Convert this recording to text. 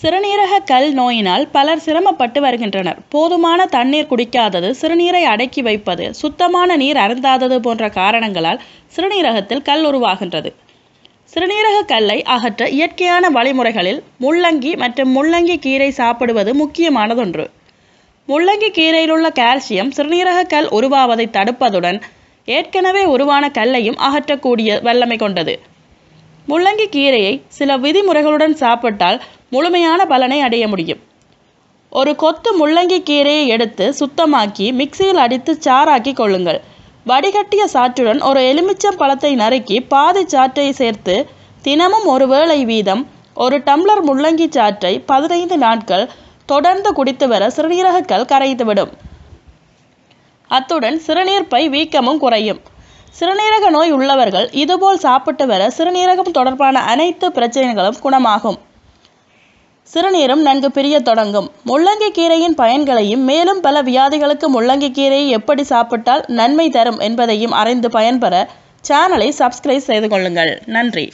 சிறுநீரக கல் நோயினால் பலர் சிரமப்பட்டு வருகின்றனர். போதுமான தண்ணீர் குடிக்காதது சிறுநீரை அடக்கி வைப்பது சுத்தமான நீர் அருந்தாதது போன்ற காரணங்களால் சிறுநீரகத்தில் கல் உருவாகின்றது. சிறுநீரக கல்லை அகற்ற இயற்கையான வழிமுறைகளில் முள்ளங்கி மற்றும் முள்ளங்கி கீரை சாப்பிடுவது முக்கியமானதொன்று. முள்ளங்கி கீரையிலுள்ள கால்சியம் சிறுநீரக கல் உருவாவதை தடுப்பதுடன் ஏற்கனவே உருவான கல்லையும் அகற்றக்கூடிய வல்லமை கொண்டது. முள்ளங்கி கீரையை சில விதிமுறைகளுடன் சாப்பிட்டால் முழுமையான பலனை அடைய முடியும். ஒரு கொத்து முள்ளங்கி கீரையை எடுத்து சுத்தமாக்கி மிக்சியில் அடித்து சாறாக்கி கொள்ளுங்கள். வடிகட்டிய சாற்றுடன் ஒரு எலுமிச்சம் பழத்தை நறுக்கி பாதி சாற்றை சேர்த்து தினமும் ஒரு வேளை வீதம் ஒரு டம்ளர் முள்ளங்கி சாற்றை பதினைந்து நாட்கள் தொடர்ந்து குடித்து வர சிறுநீரகக்கல் கரைத்துவிடும் அத்துடன் சிறுநீர் பை வீக்கமும் குறையும். சிறுநீரக நோய் உள்ளவர்கள் இதுபோல் சாப்பிட்டு வர சிறுநீரகம் தொடர்பான அனைத்து பிரச்சனைகளும் குணமாகும். சிறுநீரும் நன்கு பிரிய தொடங்கும். முள்ளங்கி கீரையின் பயன்களையும் மேலும் பல வியாதிகளுக்கு முள்ளங்கி கீரையை எப்படி சாப்பிட்டால் நன்மை தரும் என்பதையும் அறிந்து பயன்பெற சேனலை சப்ஸ்கிரைப் செய்து கொள்ளுங்கள். நன்றி.